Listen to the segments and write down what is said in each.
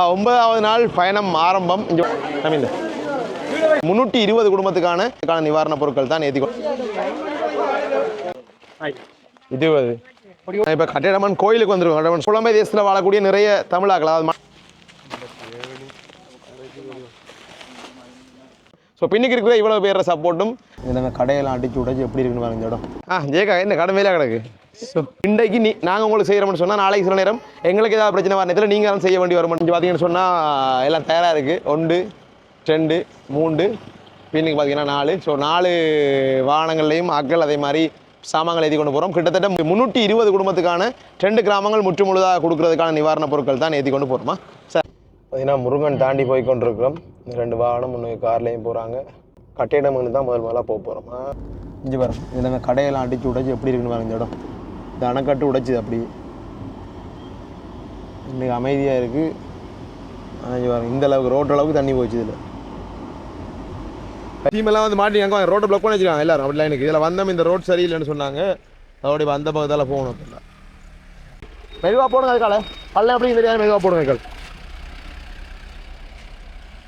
ஒன்பதாவது நாள் பயணம் ஆரம்பம். தமிழ் முன்னூற்றி இருபது குடும்பத்துக்கான நிவாரணப் பொருட்கள் தான் ஏற்றி இருபது. இப்போ கட்டிடமன் கோயிலுக்கு வந்துருக்கோம். கட்டிடமன் புலம்பெய் தேசத்தில் வாழக்கூடிய நிறைய தமிழாக்கள். அதாவது ஸோ பின்னுக்கு இருக்கிற இவ்வளோ பேர சப்போர்ட்டும் இதில் கடையெல்லாம் அடிச்சு உடைச்சு எப்படி இருக்குன்னு பாருங்க இந்த இடம். ஆ ஜேகா என்ன கடை மேலே கிடக்கு? ஸோ இன்றைக்கு நீ நாங்கள் உங்களுக்கு செய்கிறோம்னு சொன்னால் நாளைக்கு சில நேரம் எங்களுக்கு ஏதாவது பிரச்சனை வர நேரத்தில் நீங்கள் செய்ய வேண்டி வரும். பார்த்தீங்கன்னு சொன்னால் எல்லாம் தயாராக இருக்குது ஒன்று ரெண்டு மூன்று பின்னுக்கு பார்த்தீங்கன்னா நாலு. ஸோ நாலு வாகனங்கள்லையும் ஆட்கள் அதே மாதிரி சாமான்கள் ஏற்றி கொண்டு போகிறோம் கிட்டத்தட்ட முந்நூற்றி இருபது குடும்பத்துக்கான ரெண்டு கிராமங்கள் முற்று முழுதாக கொடுக்கறதுக்கான நிவாரணப் பொருட்கள் தான் ஏற்றி கொண்டு போகிறோமா சார் பார்த்தீங்கன்னா முருகன் தாண்டி போய் கொண்டிருக்கிறோம். இந்த ரெண்டு வாகனம் ஒன்று கார்லேயும் போகிறாங்க கட்டிடம்னு தான் முதல் முதலாக போக போகிறோமா இஞ்சி பாருங்க இதில் கடையெல்லாம் அடிச்சு உடைச்சு எப்படி இருக்குன்னு பாருங்க இந்த இடம். இந்த அணைக்கட்டு உடைச்சிது அப்படி. இன்னைக்கு அமைதியாக இருக்குது ஆனால் இந்த அளவுக்கு ரோட்டளவுக்கு தண்ணி போச்சு இதில். டீமெல்லாம் வந்து மாட்டி அங்கே ரோட்டை ப்ளக் பண்ணி வச்சுருக்காங்க எல்லாரும். அப்படிலாம் எனக்கு இதில் வந்தோம் இந்த ரோட் சரியில்லைன்னு சொன்னாங்க. அதோட அந்த பக்கத்தால் போகணும் அப்படின்னா. மெதுவாக போடுங்க அதுக்கால. பல்ல எப்படி தெரியாது மெதுவாக போடுங்க அதுக்கால்.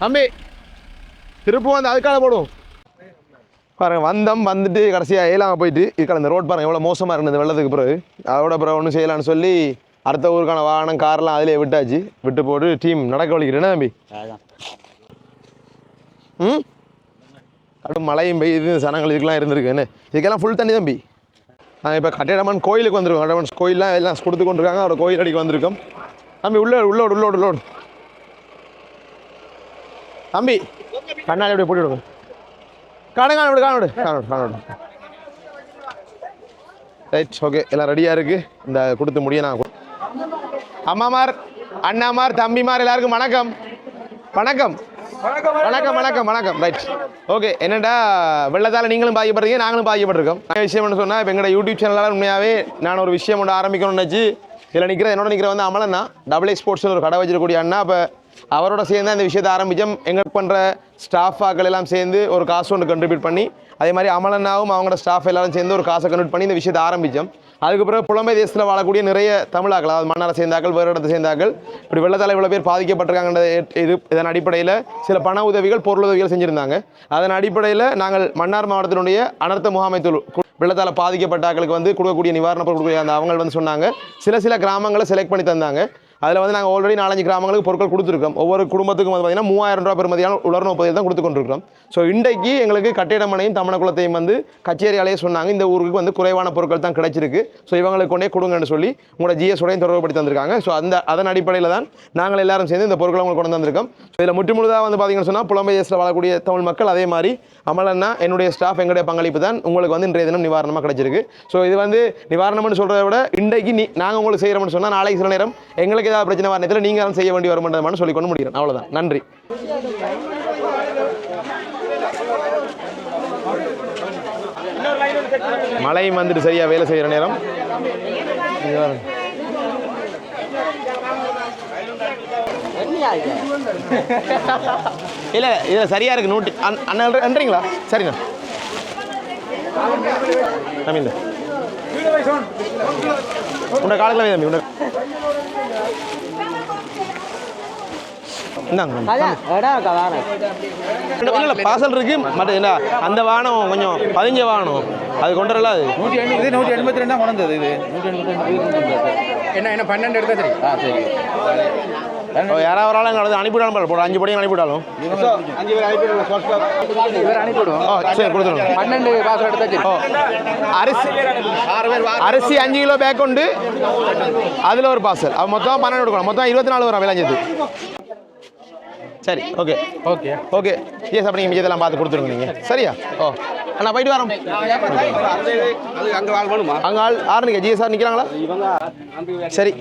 தம்பி திருப்பும் வந்து அதுக்கால போடுவோம். பாருங்க வந்தோம் வந்துட்டு கடைசியாக ஏலாம போயிட்டு இதுக்கான இந்த ரோட் பாருங்க எவ்வளோ மோசமாக இருந்தது வெள்ளத்துக்கு பிறகு. அதோட பிறகு ஒன்றும் செய்யலாம்னு சொல்லி அடுத்த ஊருக்கான வாகனம் கார்லாம் அதிலே விட்டாச்சு. விட்டு போட்டு டீம் நடக்க வலிக்கிறேன் தம்பி? ம்? கடும் மழையும் பெய்யுது சனங்கள் இதுக்கெல்லாம் இருந்திருக்கு என்ன? இதுக்கெல்லாம் ஃபுல் தண்ணி தம்பி. நாங்கள் இப்போ கட்டிடமன் கோயிலுக்கு வந்திருக்கோம். கட்டிடமன் கோயிலெலாம் எல்லாம் கொடுத்து கொண்டிருக்காங்க. அவரோட கோயில் அடிக்கு வந்திருக்கோம். தம்பி உள்ள உள்ளோடு உள்ளோடு உள்ளோடு தம்பி கண்ணாடி அப்படியே போட்டு விடுங்க காணு காண காண விடு. காண ரைட் ஓகே எல்லாம் ரெடியாக இருக்குது இந்த கொடுத்து முடிய நான் அம்மாமார் அண்ணாமார் தம்பிமார் எல்லாருக்கும் வணக்கம். வணக்கம். வணக்கம் வணக்கம். வணக்கம் ரைட் ஓகே என்னடா வெள்ளத்தால் நீங்களும் பாதிக்கப்படுறீங்க நாங்களும் பாதிக்கப்பட்டிருக்கோம். விஷயம் என்ன சொன்னால் இப்போ எங்களோட யூடியூப் சேனலால் உண்மையாகவே நான் ஒரு விஷயம் ஒன்று ஆரம்பிக்கணும்னு நினச்சி இதில் நிற்கிற என்னோட நிற்கிற வந்து அமலன் தான். டபுள் எக்ஸ் ஸ்போர்ட்ஸில் ஒரு கடை வச்சிருக்கக்கூடிய அண்ணா. இப்போ அவரோட சேர்ந்து அந்த விஷயத்தை ஆரம்பித்தோம் எங்கள் பண்ணுற ஸ்டாஃப் ஆக்கள் எல்லாம் சேர்ந்து ஒரு காசு ஒன்று கண்ட்ரிபியூட் பண்ணி அதே மாதிரி அமலனாவும் அவங்களோட ஸ்டாஃப் எல்லாரும் சேர்ந்து ஒரு காசை கன்வெர்ட் பண்ணி இந்த விஷயத்தை ஆரம்பித்தோம் அதுக்கு பிறகு புலம்பெய் தேசத்தில் வாழக்கூடிய நிறைய தமிழாக்கள் அதாவது மன்னாரை சேர்ந்தாக்கள் வேறு இடத்தை சேர்ந்தாக்கள் இப்படி வெள்ளத்தால் இவ்வளோ பேர் பாதிக்கப்பட்டிருக்காங்கன்ற இது இதன் அடிப்படையில் சில பண உதவிகள் பொருள் உதவிகள் செஞ்சுருந்தாங்க. அதன் அடிப்படையில் நாங்கள் மன்னார் மாவட்டத்தினுடைய அனர்த்த முகாமைத்துவ வெள்ளத்தால் பாதிக்கப்பட்ட ஆக்களுக்கு வந்து கொடுக்கக்கூடிய நிவாரண கொடுக்கக்கூடிய அந்த அவங்க வந்து சொன்னாங்க. சில சில கிராமங்களை செலக்ட் பண்ணி தந்தாங்க. அதில் வந்து நாங்கள் ஆல்ரெடி நாலஞ்சு கிராமங்களுக்கு பொருட்கள் கொடுத்துருக்கோம். ஒவ்வொரு குடும்பத்துக்கும் வந்து பார்த்தீங்கன்னா மூவாயிரம் ரூபாய் பெருமதியான உலர்ண உற்பத்தி தான் கொடுத்து கொண்டிருக்கிறோம். ஸோ இன்றைக்கு எங்களுக்கு கட்டிடமனையும் தமணக்குளத்தையும் வந்து கச்சேரியாலேயே சொன்னாங்க. இந்த ஊருக்கு வந்து குறைவான பொருட்கள் தான் கிடைச்சிருக்கு. ஸோ இவங்களுக்கு கொண்டே கொடுங்கன்னு சொல்லி உங்களோட ஜிஎஸ் உடையும் தொடர்புபடுத்தி தந்திருக்காங்க. ஸோ அந்த அதன் அடிப்படையில் தான் நாங்கள் எல்லாரும் சேர்ந்து இந்த பொருட்களை உங்களுக்கு கொண்டு வந்திருக்கோம். ஸோ இதில் முற்றுமுழுதாக வந்து பார்த்தீங்கன்னு சொன்னால் புலம்பெயர்ஸில் வாழக்கூடிய தமிழ் மக்கள் அதே மாதிரி அமலன்னா என்னுடைய ஸ்டாஃப் எங்களுடைய பங்களிப்பு தான் உங்களுக்கு வந்து இன்றைய தினம் நிவாரணமாக கிடைச்சிருக்கு. ஸோ இது வந்து நிவாரணம்னு சொல்கிறத விட இன்றைக்கு நீ நாங்கள் உங்களுக்கு செய்கிறோம்னு சொன்னால் நாளைக்கு சில நேரம் எங்களுக்கு உங்களுக்கு ஏதாவது பிரச்சனை வர நேரத்தில் நீங்கள் தான் செய்ய வேண்டி வர வருமானு சொல்லி கொண்டு முடிகிறேன் அவ்வளோதான் நன்றி. மழையும் வந்துட்டு சரியாக வேலை செய்கிற நேரம். இங்க பாருங்க. இல்ல இல்ல சரியா இருக்கு நூற்றி அண்ணா அண்ணன்றீங்களா சரிண்ணா. தமிழ் உண்ட காலத்தில் தம்பி இல்ல பாசல் இருக்கு மற்ற என்ன அந்த வாகனம் கொஞ்சம் பதிஞ்ச வாகனம் அது கொண்டு வரல அது. நூற்றி எண்பது நூற்றி எண்பத்தி ரெண்டாக கொண்டது இது. நூற்றி எண்பத்தி ரெண்டு. என்ன என்ன பன்னெண்டு எடுத்தா சரி. ஆ சரி. யாராவது ஒரு ஆள் எங்களை அனுப்பிவிடாலும். போடு அஞ்சு படியும் அனுப்பிவிடாலும் ஓ சரி கொடுத்துருங்க. பன்னெண்டு பாசம் எடுத்தா சரி. ஓ அரிசி அரிசி அஞ்சு கிலோ பேக் உண்டு. அதில் ஒரு பார்சல் அது மொத்தம் பன்னெண்டு கொடுக்கணும். மொத்தம் இருபத்தி நாலு வரும் விளைஞ்சது சரி ஓகே ஓகே ஓகே ஏன் அப்படி நீங்கள் மிச்சத்தெல்லாம் பார்த்து கொடுத்துருங்க நீங்கள் சரியா? ஓ. அண்ணா போயிட்டு வரோம். அங்கே வாழ் வேணுமா அங்கே ஆள் ஆறு ஜிஎஸ்ஆர் நிற்கிறாங்களா சரி.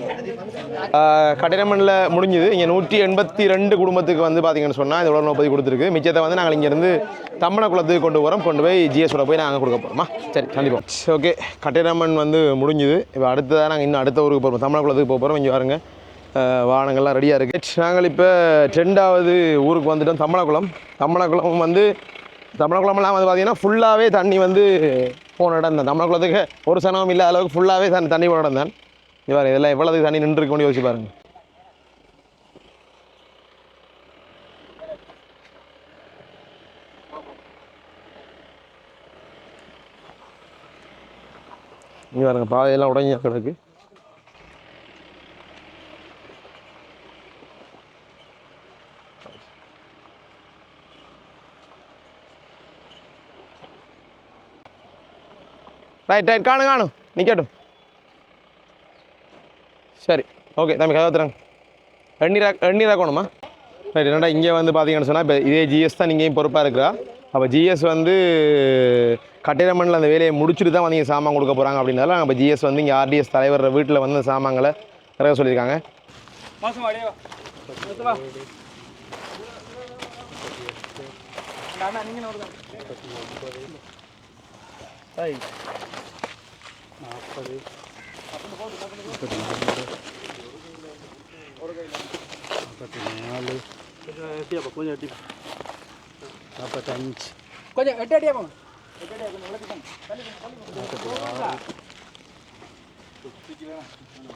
கடினமண்ணில் முடிஞ்சுது. இங்கே நூற்றி எண்பத்தி ரெண்டு குடும்பத்துக்கு வந்து பார்த்தீங்கன்னு சொன்னால் இந்த உடல் முப்பது கொடுத்துருக்கு. மிச்சத்தை வந்து நாங்கள் இங்கேருந்து தம்மன குளத்துக்கு கொண்டு போகிறோம் கொண்டு போய் ஜிஎஸோட போய் நாங்கள் கொடுக்க போகிறோமா சரி கண்டிப்பாக ஓகே. கட்டிடமன் வந்து முடிஞ்சுது. இப்போ அடுத்ததாக நாங்கள் இன்னும் அடுத்த ஊருக்கு போகிறோம் தம்மன குளத்துக்கு போக போகிறோம் இங்கே பாருங்க. வாகனங்கள்லாம் ரெடியாக இருக்குது நாங்கள் இப்போ ரெண்டாவது ஊருக்கு வந்துட்டோம். தம்மனக்குளம் தம்மனக்குளம் வந்து தமிழகுளமெல்லாம் வந்து பார்த்திங்கன்னா ஃபுல்லாகவே தண்ணி வந்து போன இடம் தான். தமிழகுளத்துக்கு ஒரு சனமும் இல்லாத அளவுக்கு ஃபுல்லாகவே தண்ணி தண்ணி போன இடம் தான். இதெல்லாம் எவ்வளோது தண்ணி நின்றுருக்கு வேண்டிய யோசிச்சு பாருங்கள் இங்கே பாருங்கள் பாதையெல்லாம் உடஞ்சி கிடக்கு. ரைட் ரைட் காணும் காணும் நிற்கட்டும் சரி ஓகே தம்பி கதை தரங்க எண்ணீரா எண்ணீராக்கணுமா ரைட் என்னடா இங்கே வந்து பார்த்தீங்கன்னு சொன்னால் இப்போ இதே ஜிஎஸ் தான் நீங்கேயும் பொறுப்பாக இருக்கிறா அப்போ ஜிஎஸ் வந்து கட்டிட மண்ணில் அந்த வேலையை முடிச்சுட்டு தான் வந்து இங்கே சாமான் கொடுக்க போகிறாங்க அப்படின்னால நம்ம ஜிஎஸ் வந்து இங்கே ஆர்டிஎஸ் தலைவர் வீட்டில் வந்து சாமான்களை இறக்க சொல்லியிருக்காங்க கொஞ்சம் எட்டு அடியா போங்க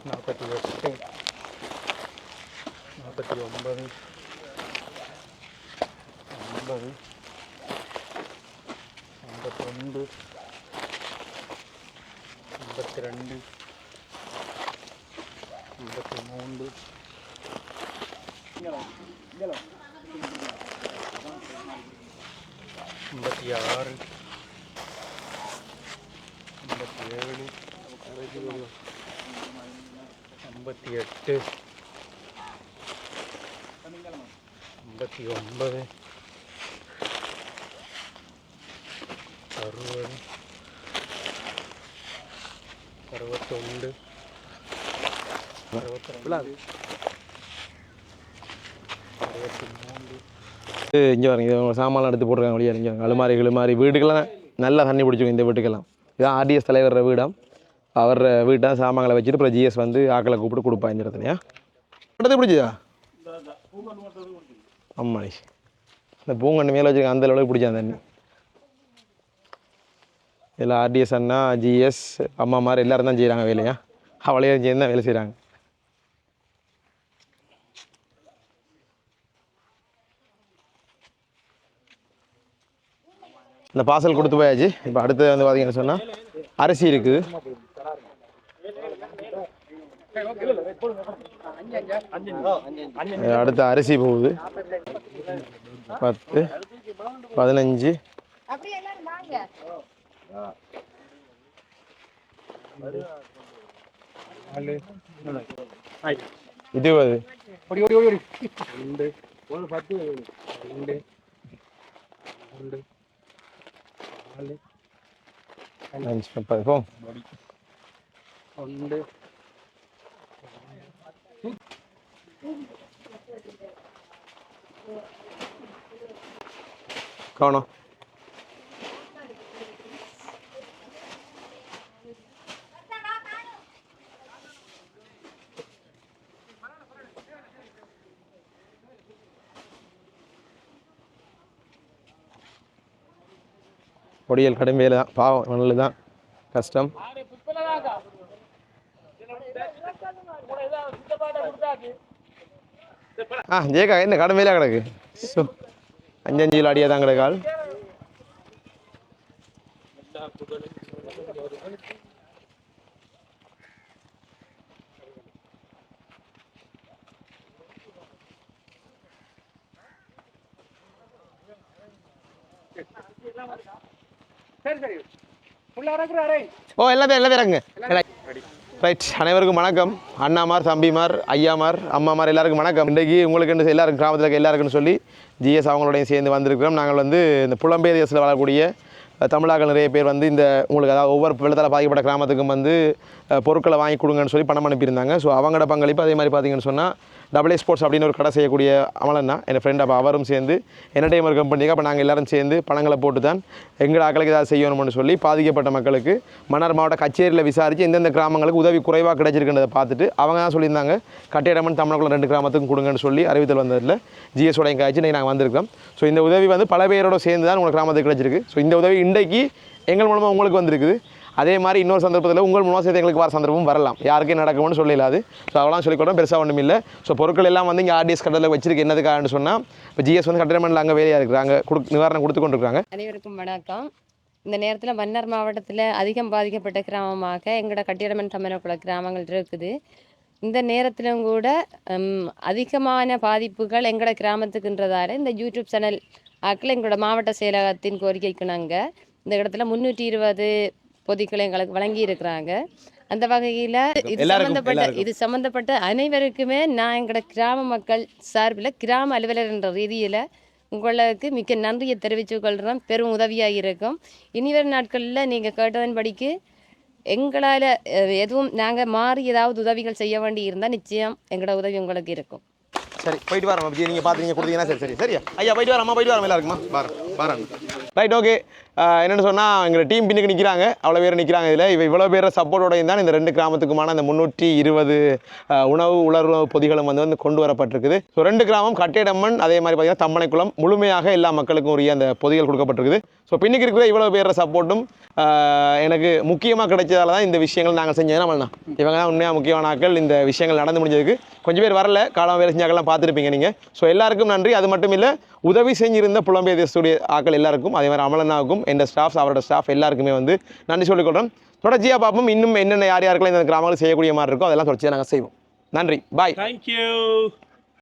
நாற்பத்தி எட்டு நாற்பத்தி ஒன்பது ஐம்பது ஐம்பத்தொன்று അമ്പത്തിരണ്ട് അമ്പത്തി മൂന്ന് അമ്പത്തി ആറ് അമ്പത്തി ഏഴ് അമ്പത്തി എട്ട് അമ്പത്തി ഒമ്പത് അറുപത് அறுபது அறுபத்தொன்று அறுபத்தி ரெண்டு அறுபத்தி மூன்று இங்கே பாருங்க இது உங்க சாமான்லாம் எடுத்து போட்டிருக்காங்க வழியாக இங்கே அலுமாரி கிளுமாரி வீட்டுக்கெல்லாம் நல்லா தண்ணி பிடிச்சிக்கும் இந்த வீட்டுக்கெல்லாம் இதான் ஆர்டிஎஸ் தலைவர் வீடாம் அவர் வீட்டை சாமான்களை வச்சுட்டு அப்புறம் ஜிஎஸ் வந்து ஆக்களை கூப்பிட்டு கொடுப்பா இந்த இடத்துலையா இடத்து பிடிச்சதா ஆமாடி இந்த பூங்கண்டு மேலே வச்சுருக்க அந்த அளவுக்கு பிடிச்சா தண்ணி இதில் ஆர்டிஎஸ் அண்ணா ஜிஎஸ் அம்மா மாதிரி எல்லாரும் தான் செய்கிறாங்க வேலையா? அவளையும் சேர்ந்து தான் வேலை செய்கிறாங்க இந்த பார்சல் கொடுத்து போயாச்சு. இப்போ அடுத்து வந்து பார்த்தீங்கன்னு சொன்னால் அரிசி இருக்குது. அடுத்த அடுத்து அரிசி போகுது. பத்து பதினஞ்சு அப்படியே எல்லாரும் வாங்க இருபது ஓடி ஓடி ஓடி ஓடி ரெண்டு ஒரு பத்து ரெண்டு ரெண்டு நாலு அஞ்சு முப்பது போ ஒன்று காணும் பொடியல் கடும் வேலை தான் பாவம் நல்லது தான் கஷ்டம். ஆ ஜேக்கா என்ன கடும் வேலையாக கிடக்கு? ஸோ அஞ்சு அஞ்சு கிலோ அடியாக தான் கிடக்கால் சரி சரி. உள்ள இறக்குறாரே ஓ எல்லாத்தையும் எல்லாத்தையும் இறங்குங்க ரைட் அனைவருக்கும் வணக்கம். அண்ணாமார் தம்பிமார் ஐயாமார் அம்மாமார் எல்லாருக்கும் வணக்கம். இன்றைக்கு உங்களுக்கு எல்லாருக்கும் கிராமத்தில் இருக்க எல்லாருக்குன்னு சொல்லி ஜிஎஸ் அவங்களோடையும் சேர்ந்து வந்திருக்கிறோம். நாங்கள் வந்து இந்த புலம்பெயர் தேசத்தில் வாழக்கூடிய தமிழாக்கள் நிறைய பேர் வந்து இந்த உங்களுக்கு அதாவது ஒவ்வொரு வெள்ளத்தால் பாதிக்கப்பட்ட கிராமத்துக்கும் வந்து பொருட்களை வாங்கி கொடுங்கன்னு சொல்லி பணம் அனுப்பியிருந்தாங்க. ஸோ அவங்களோட பங்களிப்பு அதே மாதிரி பார்த்தீங்கன்னு சொன்னால் டபுள் ஸ்போர்ட்ஸ் அப்படின்னு ஒரு கடை செய்யக்கூடிய அமலன்னா என் ஃப்ரெண்ட் அப்போ அவரும் சேர்ந்து என்டர்டைமர் கம்பெனிக்கு அப்போ நாங்கள் எல்லாரும் சேர்ந்து பணங்களை போட்டு தான் எங்கள் ஆக்களுக்கு ஏதாவது செய்யணும்னு சொல்லி பாதிக்கப்பட்ட மக்களுக்கு மன்னார் மாவட்ட கச்சேரியில் விசாரித்து எந்தெந்த கிராமங்களுக்கு உதவி குறைவாக கிடைச்சிருக்குன்றதை பார்த்துட்டு அவங்க தான் சொல்லியிருந்தாங்க. கட்டிடமன் தமிழக்குள்ள ரெண்டு கிராமத்துக்கும் கொடுங்கன்னு சொல்லி அறிவித்தல் வந்ததில் ஜிஎஸோட காய்ச்சி இன்றைக்கி நாங்கள் வந்திருக்கோம். ஸோ இந்த உதவி வந்து பல பேரோட சேர்ந்து தான் உங்களுக்கு கிராமத்துக்கு கிடச்சிருக்கு. ஸோ இந்த உதவி இன்றைக்கு எங்கள் மூலமாக உங்களுக்கு வந்திருக்குது. அதே மாதிரி இன்னொரு சந்தர்ப்பத்தில் உங்கள் மூலமாக சேர்த்து எங்களுக்கு வர சந்தர்ப்பம் வரலாம். யாருக்கும் நடக்கும்னு சொல்லலாது ஸோ அவெல்லாம் சொல்லிக்கூட பெருசாக ஒன்றும் இல்லை. ஸோ பொருட்கள் எல்லாம் வந்து இங்கே ஆர்டிஎஸ் கட்டத்தில் வச்சிருக்கு. என்னதுக்காகன்னு சொன்னால் இப்போ ஜிஎஸ் வந்து கட்டிடமண்டில் அங்கே வேலையாக இருக்கிறாங்க. கொடு நிவாரணம் கொடுத்து கொண்டிருக்காங்க. அனைவருக்கும் வணக்கம். இந்த நேரத்தில் மன்னர் மாவட்டத்தில் அதிகம் பாதிக்கப்பட்ட கிராமமாக எங்களோட கட்டிடமன் தம்மனக்குள்ள கிராமங்கள் இருக்குது. இந்த நேரத்திலும் கூட அதிகமான பாதிப்புகள் எங்களோட கிராமத்துக்குன்றதால இந்த யூடியூப் சேனல் ஆக்கில் எங்களோட மாவட்ட செயலகத்தின் கோரிக்கைக்கு நாங்கள் இந்த இடத்துல முந்நூற்றி இருபது பொதிகளை எங்களுக்கு வழங்கி இருக்கிறாங்க அந்த வகையில் இது எல்லாருக்கும். இது சம்பந்தப்பட்ட அனைவருக்குமே நான் எங்களோட கிராம மக்கள் சார்பில் கிராம அலுவலர் என்ற ரீதியில் உங்களுக்கு மிக்க நன்றியை தெரிவித்துக் கொள்கிறோம் பெரும் உதவியாக இருக்கும். இனிவரும் நாட்களில் நீங்கள் கேட்டதன்படிக்கு எங்களால் எதுவும் நாங்கள் மாறி ஏதாவது உதவிகள் செய்ய வேண்டி இருந்தால் நிச்சயம் எங்களோட உதவி உங்களுக்கு இருக்கும். சரி போயிட்டு வரோம். நீங்கள் பார்த்துங்க கொடுத்தீங்கன்னா சரி சரி. சரியா? ஐயா போயிட்டு வரம்மா போயிட்டு வரோம். எல்லாருக்குமா? வரேன் வரேன். ரைட் ஓகே என்னென்னு சொன்னால் எங்கள் டீம் பின்னுக்கு நிற்கிறாங்க அவ்வளோ பேர் நிற்கிறாங்க இதில். இவ இவ்வளோ பேர் சப்போர்ட்டோடையும் தான் இந்த ரெண்டு கிராமத்துக்குமான அந்த முந்நூற்றி இருபது உணவு உலர்வு பொதிகளும் வந்து வந்து கொண்டு வரப்பட்டிருக்குது. ஸோ ரெண்டு கிராமம் கட்டேடம்மன் அதே மாதிரி பார்த்தீங்கன்னா தம்மனைக்குளம் முழுமையாக எல்லா மக்களுக்கும் உரிய அந்த பொதிகள் கொடுக்கப்பட்டிருக்குது. ஸோ பின்னுக்கு இருக்கிற இவ்வளோ பேர் சப்போர்ட்டும் எனக்கு முக்கியமாக கிடைச்சதால தான் இந்த விஷயங்கள் நாங்கள் செஞ்சதுன்னா நம்மளா இவங்க தான் உண்மையாக முக்கியமான ஆட்கள். இந்த விஷயங்கள் நடந்து முடிஞ்சதுக்கு கொஞ்சம் பேர் வரல. காலம் வேலை செஞ்சாக்கெல்லாம் பார்த்துருப்பீங்க நீங்கள் ஸோ எல்லாருக்கும் நன்றி. அது மட்டும் இல்லை உதவி செஞ்சிருந்த புலம்பெயர் தேசத்துடைய ஆட்கள் எல்லாருக்கும் அதே மாதிரி அமலனாவுக்கும் எந்த ஸ்டாஃப்ஸ் அவரோட ஸ்டாஃப் எல்லாருக்குமே வந்து நன்றி சொல்லிக்கொள்கிறோம் தொடர்ச்சியாக பார்ப்போம். இன்னும் என்னென்ன யார் யாருக்கெல்லாம் இந்த கிராமங்கள் செய்யக்கூடிய மாதிரி இருக்கோ அதெல்லாம் தொடர்ச்சியாக நாங்கள் செய்வோம். நன்றி. Bye thank you